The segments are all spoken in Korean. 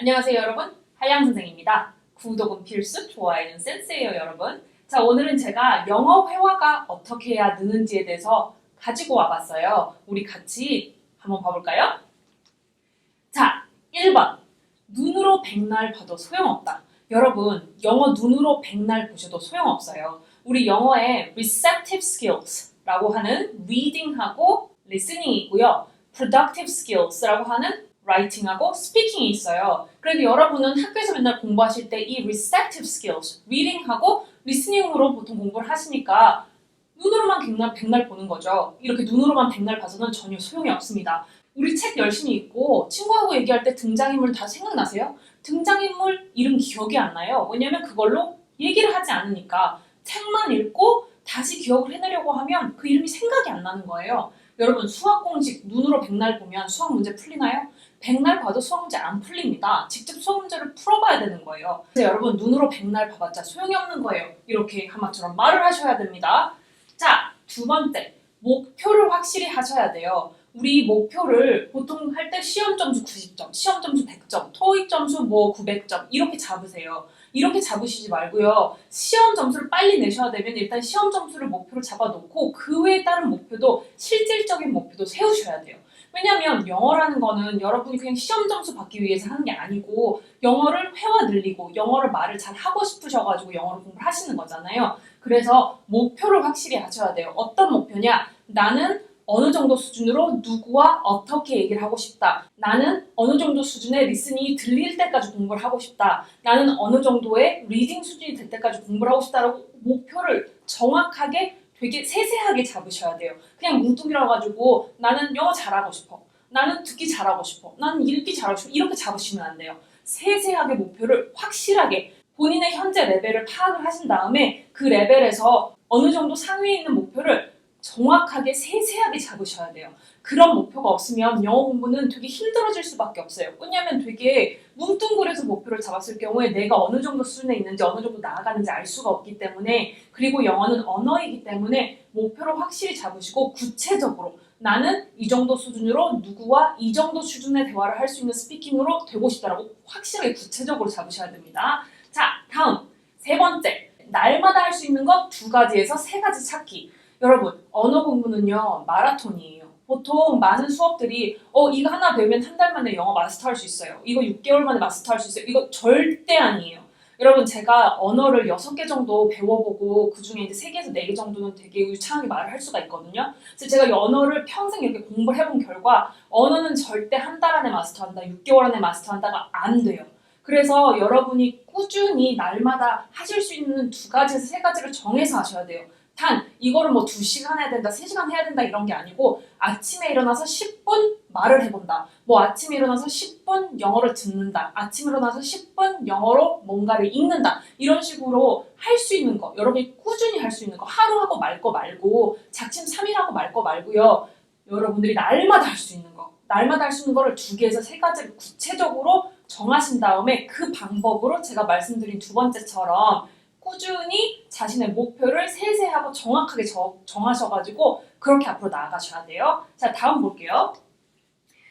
안녕하세요 여러분 한양 선생입니다. 구독은 필수, 좋아요는 센스예요 여러분. 자 오늘은 제가 영어 회화가 어떻게 해야 느는지에 대해서 가지고 와봤어요. 우리 같이 한번 봐볼까요? 자 1번 눈으로 백날 봐도 소용없다. 여러분 영어 눈으로 백날 보셔도 소용없어요. 우리 영어에 receptive skills라고 하는 reading하고 listening이 있고요. productive skills라고 하는 writing하고 speaking이 있어요. 그래도 여러분은 학교에서 맨날 공부하실 때 이 receptive skills, reading하고 listening으로 보통 공부를 하시니까 눈으로만 백날, 백날 보는 거죠. 이렇게 눈으로만 백날 봐서는 전혀 소용이 없습니다. 우리 책 열심히 읽고 친구하고 얘기할 때 등장인물 다 생각나세요? 등장인물 이름 기억이 안 나요. 왜냐면 그걸로 얘기를 하지 않으니까 책만 읽고 다시 기억을 해내려고 하면 그 이름이 생각이 안 나는 거예요. 여러분 수학 공식 눈으로 백날 보면 수학 문제 풀리나요? 백날 봐도 수학 문제 안 풀립니다. 직접 수학 문제를 풀어봐야 되는 거예요. 그래서 여러분 눈으로 백날 봐봤자 소용이 없는 거예요. 이렇게 하마처럼 말을 하셔야 됩니다. 자, 두 번째 목표를 확실히 하셔야 돼요. 우리 목표를 보통 할 때 시험 점수 90점, 시험 점수 100점, 토익 점수 뭐 900점 이렇게 잡으세요. 이렇게 잡으시지 말고요. 시험 점수를 빨리 내셔야 되면 일단 시험 점수를 목표로 잡아놓고 그 외에 다른 목표도 실질적인 목표도 세우셔야 돼요. 왜냐하면 영어라는 거는 여러분이 그냥 시험 점수 받기 위해서 하는 게 아니고 영어를 회화 늘리고 영어를 말을 잘 하고 싶으셔가지고 영어를 공부를 하시는 거잖아요. 그래서 목표를 확실히 하셔야 돼요. 어떤 목표냐? 나는 어느 정도 수준으로 누구와 어떻게 얘기를 하고 싶다. 나는 어느 정도 수준의 리스닝이 들릴 때까지 공부를 하고 싶다. 나는 어느 정도의 리딩 수준이 될 때까지 공부를 하고 싶다라고 목표를 정확하게 되게 세세하게 잡으셔야 돼요. 그냥 뭉뚱이라 가지고 나는 영어 잘하고 싶어. 나는 듣기 잘하고 싶어. 나는 읽기 잘하고 싶어. 이렇게 잡으시면 안 돼요. 세세하게 목표를 확실하게 본인의 현재 레벨을 파악을 하신 다음에 그 레벨에서 어느 정도 상위에 있는 목표를 정확하게 세세하게 잡으셔야 돼요. 그런 목표가 없으면 영어 공부는 되게 힘들어질 수밖에 없어요. 왜냐하면 되게 뭉뚱그려서 목표를 잡았을 경우에 내가 어느 정도 수준에 있는지 어느 정도 나아가는지 알 수가 없기 때문에 그리고 영어는 언어이기 때문에 목표를 확실히 잡으시고 구체적으로 나는 이 정도 수준으로 누구와 이 정도 수준의 대화를 할 수 있는 스피킹으로 되고 싶다라고 확실하게 구체적으로 잡으셔야 됩니다. 자, 다음 세 번째 날마다 할 수 있는 것 두 가지에서 세 가지 찾기. 여러분 언어 공부는요 마라톤이에요. 보통 많은 수업들이 어 이거 하나 배우면 한 달 만에 영어 마스터할 수 있어요. 이거 6개월 만에 마스터할 수 있어요. 이거 절대 아니에요. 여러분 제가 언어를 6개 정도 배워보고 그 중에 이제 3개에서 4개 정도는 되게 유창하게 말을 할 수가 있거든요. 그래서 제가 이 언어를 평생 이렇게 공부를 해본 결과 언어는 절대 한 달 안에 마스터한다, 6개월 안에 마스터한다가 안 돼요. 그래서 여러분이 꾸준히 날마다 하실 수 있는 두 가지에서 세 가지를 정해서 하셔야 돼요. 단 이거를 뭐 2시간 해야 된다, 3시간 해야 된다 이런 게 아니고 아침에 일어나서 10분 말을 해본다. 뭐 아침에 일어나서 10분 영어를 듣는다. 아침에 일어나서 10분 영어로 뭔가를 읽는다. 이런 식으로 할 수 있는 거, 여러분이 꾸준히 할 수 있는 거, 하루 하고 말 거 말고 작심 3일 하고 말 거 말고요. 여러분들이 날마다 할 수 있는 거, 날마다 할 수 있는 거를 두 개에서 세 가지를 구체적으로 정하신 다음에 그 방법으로 제가 말씀드린 두 번째처럼 꾸준히 자신의 목표를 세세하고 정확하게 정, 정하셔가지고 그렇게 앞으로 나아가셔야 돼요. 자, 다음 볼게요.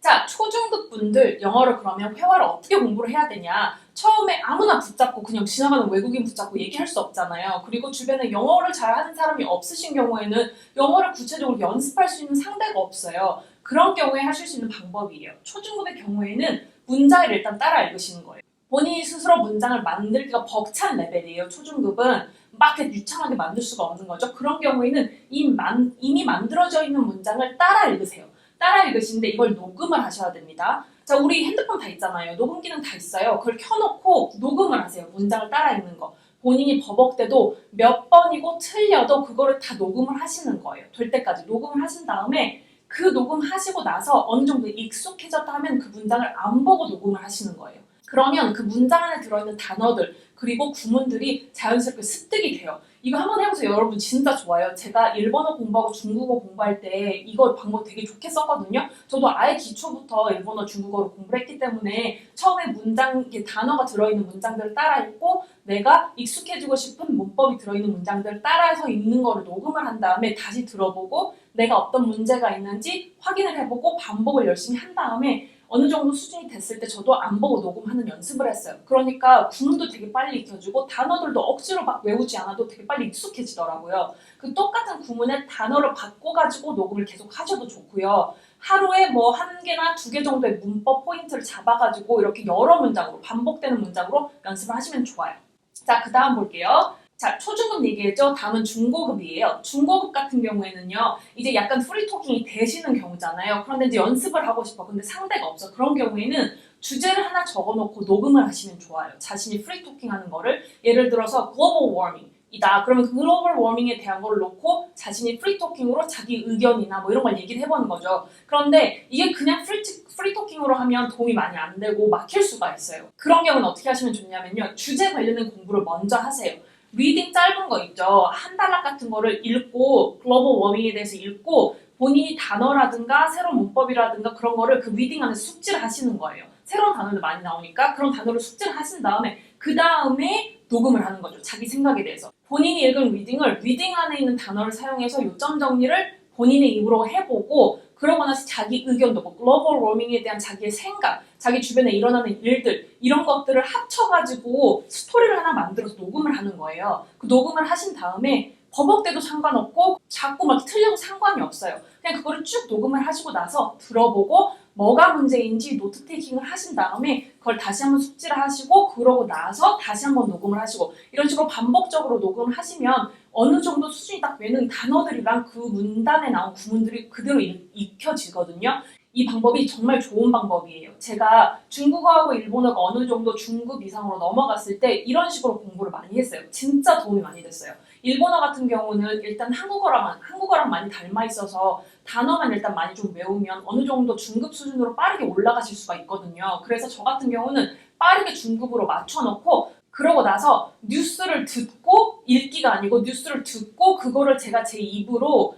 자, 초중급 분들 영어를 그러면 회화를 어떻게 공부를 해야 되냐? 처음에 아무나 붙잡고 그냥 지나가는 외국인 붙잡고 얘기할 수 없잖아요. 그리고 주변에 영어를 잘하는 사람이 없으신 경우에는 영어를 구체적으로 연습할 수 있는 상대가 없어요. 그런 경우에 하실 수 있는 방법이에요. 초중급의 경우에는 문장을 일단 따라 읽으시는 거예요. 본인이 스스로 문장을 만들기가 벅찬 레벨이에요. 초중급은 막 이렇게 유창하게 만들 수가 없는 거죠. 그런 경우에는 이미, 만들어져 있는 문장을 따라 읽으세요. 따라 읽으시는데 이걸 녹음을 하셔야 됩니다. 자, 우리 핸드폰 다 있잖아요. 녹음 기능 다 있어요. 그걸 켜놓고 녹음을 하세요. 문장을 따라 읽는 거. 본인이 버벅대도 몇 번이고 틀려도 그거를 다 녹음을 하시는 거예요. 될 때까지 녹음을 하신 다음에 그 녹음하시고 나서 어느 정도 익숙해졌다 하면 그 문장을 안 보고 녹음을 하시는 거예요. 그러면 그 문장 안에 들어있는 단어들 그리고 구문들이 자연스럽게 습득이 돼요. 이거 한번 해보세요. 여러분 진짜 좋아요. 제가 일본어 공부하고 중국어 공부할 때 이거 방법 되게 좋게 썼거든요. 저도 아예 기초부터 일본어, 중국어로 공부를 했기 때문에 처음에 문장, 단어가 들어있는 문장들을 따라 읽고 내가 익숙해지고 싶은 문법이 들어있는 문장들을 따라서 읽는 거를 녹음을 한 다음에 다시 들어보고 내가 어떤 문제가 있는지 확인을 해보고 반복을 열심히 한 다음에 어느 정도 수준이 됐을 때 저도 안 보고 녹음하는 연습을 했어요. 그러니까 구문도 되게 빨리 익혀지고 단어들도 억지로 막 외우지 않아도 되게 빨리 익숙해지더라고요. 그 똑같은 구문에 단어를 바꿔가지고 녹음을 계속 하셔도 좋고요. 하루에 뭐 한 개나 두 개 정도의 문법 포인트를 잡아가지고 이렇게 여러 문장으로 반복되는 문장으로 연습을 하시면 좋아요. 자, 그 다음 볼게요. 자, 초중급 얘기했죠? 다음은 중고급이에요. 중고급 같은 경우에는요, 이제 약간 프리토킹이 되시는 경우잖아요. 그런데 이제 연습을 하고 싶어. 근데 상대가 없어. 그런 경우에는 주제를 하나 적어놓고 녹음을 하시면 좋아요. 자신이 프리토킹 하는 거를. 예를 들어서 글로벌 워밍. 이다. 그러면 그 글로벌 워밍에 대한 걸 놓고 자신이 프리토킹으로 자기 의견이나 뭐 이런 걸 얘기를 해보는 거죠. 그런데 이게 그냥 프리, 프리토킹으로 하면 도움이 많이 안 되고 막힐 수가 있어요. 그런 경우는 어떻게 하시면 좋냐면요. 주제 관련된 공부를 먼저 하세요. 리딩 짧은 거 있죠. 한 달락 같은 거를 읽고 글로벌 워밍에 대해서 읽고 본인이 단어라든가 새로운 문법이라든가 그런 거를 그 리딩 안에 숙지를 하시는 거예요. 새로운 단어들 많이 나오니까 그런 단어를 숙지를 하신 다음에 그 다음에 녹음을 하는 거죠. 자기 생각에 대해서. 본인이 읽은 리딩을 리딩 안에 있는 단어를 사용해서 요점 정리를 본인의 입으로 해보고 그러고 나서 자기 의견도 뭐 글로벌 워밍에 대한 자기의 생각, 자기 주변에 일어나는 일들 이런 것들을 합쳐가지고 스토리를 하나 만들어서 녹음을 하는 거예요. 그 녹음을 하신 다음에 버벅대도 상관없고 자꾸 막 틀려도 상관이 없어요. 그냥 그거를 쭉 녹음을 하시고 나서 들어보고 뭐가 문제인지 노트 테이킹을 하신 다음에 그걸 다시 한번 숙지를 하시고 그러고 나서 다시 한번 녹음을 하시고 이런 식으로 반복적으로 녹음을 하시면 어느 정도 수준이 딱 되는 단어들이랑 그 문단에 나온 구문들이 그대로 읽, 익혀지거든요. 이 방법이 정말 좋은 방법이에요. 제가 중국어하고 일본어가 어느 정도 중급 이상으로 넘어갔을 때 이런 식으로 공부를 많이 했어요. 진짜 도움이 많이 됐어요. 일본어 같은 경우는 일단 한국어랑 한국어랑 많이 닮아 있어서 단어만 일단 많이 좀 외우면 어느 정도 중급 수준으로 빠르게 올라가실 수가 있거든요. 그래서 저 같은 경우는 빠르게 중급으로 맞춰놓고 그러고 나서 뉴스를 듣고 읽기가 아니고 뉴스를 듣고 그거를 제가 제 입으로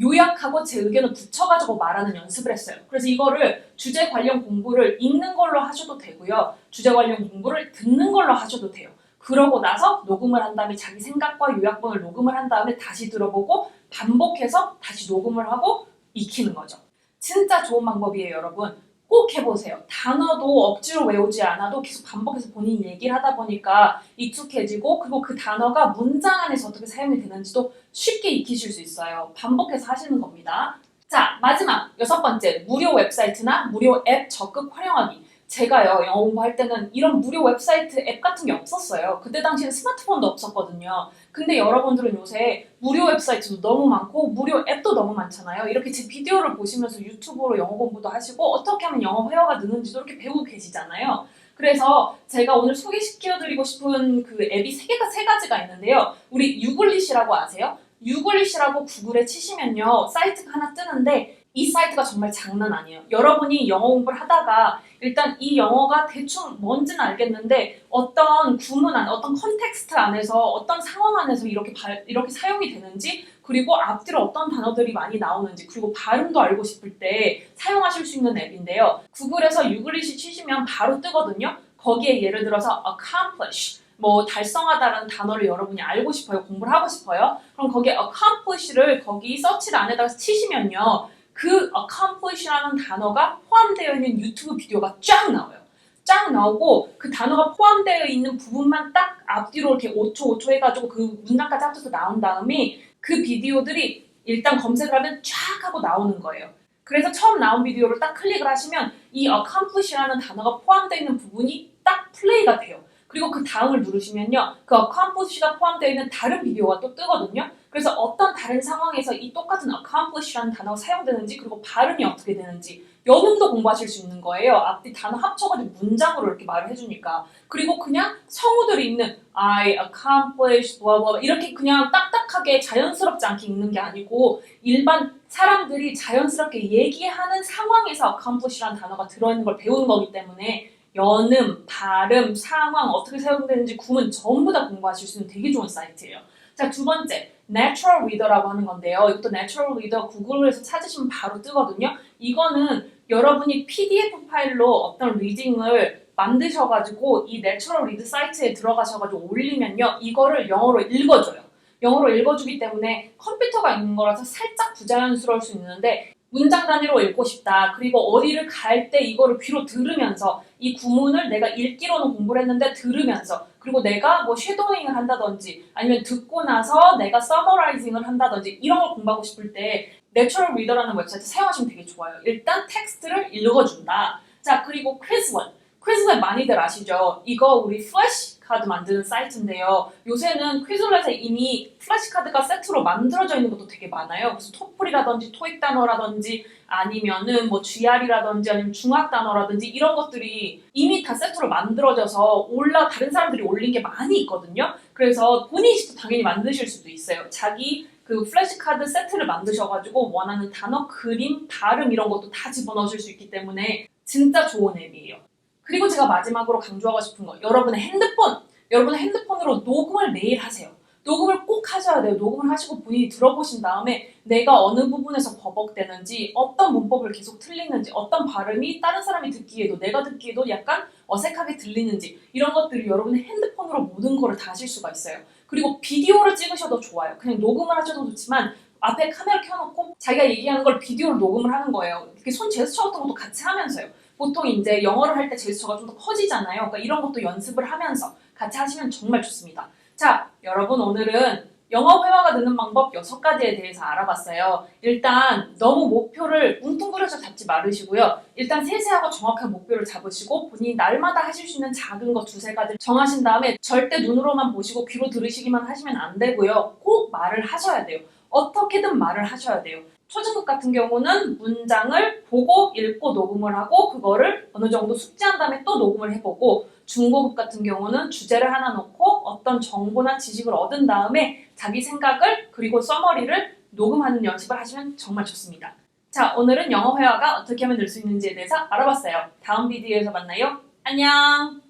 요약하고 제 의견을 붙여가지고 말하는 연습을 했어요. 그래서 이거를 주제 관련 공부를 읽는 걸로 하셔도 되고요. 주제 관련 공부를 듣는 걸로 하셔도 돼요. 그러고 나서 녹음을 한 다음에 자기 생각과 요약본을 녹음을 한 다음에 다시 들어보고 반복해서 다시 녹음을 하고 익히는 거죠. 진짜 좋은 방법이에요, 여러분. 꼭 해보세요. 단어도 억지로 외우지 않아도 계속 반복해서 본인이 얘기를 하다 보니까 익숙해지고 그리고 그 단어가 문장 안에서 어떻게 사용이 되는지도 쉽게 익히실 수 있어요. 반복해서 하시는 겁니다. 자, 마지막 여섯 번째 무료 웹사이트나 무료 앱 적극 활용하기. 제가요 영어 공부할 때는 이런 무료 웹사이트 앱 같은 게 없었어요. 그때 당시엔 스마트폰도 없었거든요. 근데 여러분들은 요새 무료 웹사이트도 너무 많고 무료 앱도 너무 많잖아요. 이렇게 제 비디오를 보시면서 유튜브로 영어 공부도 하시고 어떻게 하면 영어 회화가 느는지도 이렇게 배우고 계시잖아요. 그래서 제가 오늘 소개시켜드리고 싶은 그 앱이 세 개가 세 가지가 있는데요. 우리 유글리시라고 아세요? 유글리시라고 구글에 치시면요 사이트가 하나 뜨는데 이 사이트가 정말 장난 아니에요. 여러분이 영어 공부를 하다가 일단 이 영어가 대충 뭔지는 알겠는데 어떤 구문 안, 어떤 컨텍스트 안에서 어떤 상황 안에서 이렇게 발, 이렇게 사용이 되는지 그리고 앞뒤로 어떤 단어들이 많이 나오는지 그리고 발음도 알고 싶을 때 사용하실 수 있는 앱인데요. 구글에서 유글리시 치시면 바로 뜨거든요. 거기에 예를 들어서 accomplish 뭐 달성하다라는 단어를 여러분이 알고 싶어요. 공부를 하고 싶어요. 그럼 거기에 accomplish를 거기 서치를 안에다가 치시면요. 그 accomplish라는 단어가 포함되어 있는 유튜브 비디오가 쫙 나와요. 쫙 나오고 그 단어가 포함되어 있는 부분만 딱 앞뒤로 이렇게 5초 5초 해가지고 그 문장까지 합쳐서 나온 다음에 그 비디오들이 일단 검색을 하면 쫙 하고 나오는 거예요. 그래서 처음 나온 비디오를 딱 클릭을 하시면 이 accomplish라는 단어가 포함되어 있는 부분이 딱 플레이가 돼요. 그리고 그 다음을 누르시면요. 그 accomplish가 포함되어 있는 다른 비디오가 또 뜨거든요. 그래서 어떤 다른 상황에서 이 똑같은 accomplish라는 단어가 사용되는지 그리고 발음이 어떻게 되는지 연음도 공부하실 수 있는 거예요. 앞뒤 단어 합쳐가지고 문장으로 이렇게 말을 해주니까. 그리고 그냥 성우들이 읽는 I accomplish blah blah 이렇게 그냥 딱딱하게 자연스럽지 않게 읽는 게 아니고 일반 사람들이 자연스럽게 얘기하는 상황에서 accomplish라는 단어가 들어있는 걸 배우는 거기 때문에 연음, 발음, 상황, 어떻게 사용되는지 구문 전부 다 공부하실 수 있는 되게 좋은 사이트예요. 자, 두 번째, Natural Reader라고 하는 건데요. 이것도 Natural Reader 구글에서 찾으시면 바로 뜨거든요. 이거는 여러분이 PDF 파일로 어떤 리딩을 만드셔가지고 이 Natural Read 사이트에 들어가셔가지고 올리면요. 이거를 영어로 읽어줘요. 영어로 읽어주기 때문에 컴퓨터가 있는 거라서 살짝 부자연스러울 수 있는데 문장 단위로 읽고 싶다. 그리고 어디를 갈 때 이거를 귀로 들으면서 이 구문을 내가 읽기로는 공부를 했는데 들으면서 그리고 내가 뭐 쉐도잉을 한다든지 아니면 듣고 나서 내가 서머라이징을 한다든지 이런 걸 공부하고 싶을 때 내추럴 리더라는 웹사이트 사용하시면 되게 좋아요. 일단 텍스트를 읽어준다. 자 그리고 퀴즈 원. 퀴즈원 많이들 아시죠? 이거 우리 플래시 카드 만드는 사이트인데요. 요새는 퀴즈let에 이미 플래시 카드가 세트로 만들어져 있는 것도 되게 많아요. 그래서 토플이라든지 토익 단어라든지 아니면은 뭐 GR이라든지 아니면 중학 단어라든지 이런 것들이 이미 다 세트로 만들어져서 올라 다른 사람들이 올린 게 많이 있거든요. 그래서 본인이 당연히 만드실 수도 있어요. 자기 그 플래시카드 세트를 만드셔가지고 원하는 단어, 그림, 발음 이런 것도 다 집어넣으실 수 있기 때문에 진짜 좋은 앱이에요. 그리고 제가 마지막으로 강조하고 싶은 거 여러분의 핸드폰 여러분의 핸드폰으로 녹음을 매일 하세요. 녹음을 꼭 하셔야 돼요. 녹음을 하시고 본인이 들어보신 다음에 내가 어느 부분에서 버벅대는지 어떤 문법을 계속 틀리는지 어떤 발음이 다른 사람이 듣기에도 내가 듣기에도 약간 어색하게 들리는지 이런 것들을 여러분의 핸드폰으로 모든 거를 다 하실 수가 있어요. 그리고 비디오를 찍으셔도 좋아요. 그냥 녹음을 하셔도 좋지만 앞에 카메라 켜놓고 자기가 얘기하는 걸 비디오로 녹음을 하는 거예요. 이렇게 손 제스처 같은 것도 같이 하면서요. 보통 이제 영어를 할 때 제스처가 좀 더 커지잖아요. 그러니까 이런 것도 연습을 하면서 같이 하시면 정말 좋습니다. 자, 여러분 오늘은 영어 회화가 되는 방법 6가지에 대해서 알아봤어요. 일단 너무 목표를 뭉뚱그려서 잡지 말으시고요. 일단 세세하고 정확한 목표를 잡으시고 본인이 날마다 하실 수 있는 작은 거 두세 가지 정하신 다음에 절대 눈으로만 보시고 귀로 들으시기만 하시면 안 되고요. 꼭 말을 하셔야 돼요. 어떻게든 말을 하셔야 돼요. 초중급 같은 경우는 문장을 보고 읽고 녹음을 하고 그거를 어느 정도 숙지한 다음에 또 녹음을 해보고 중고급 같은 경우는 주제를 하나 놓고 어떤 정보나 지식을 얻은 다음에 자기 생각을 그리고 써머리를 녹음하는 연습을 하시면 정말 좋습니다. 자, 오늘은 영어 회화가 어떻게 하면 늘 수 있는지에 대해서 알아봤어요. 다음 비디오에서 만나요. 안녕!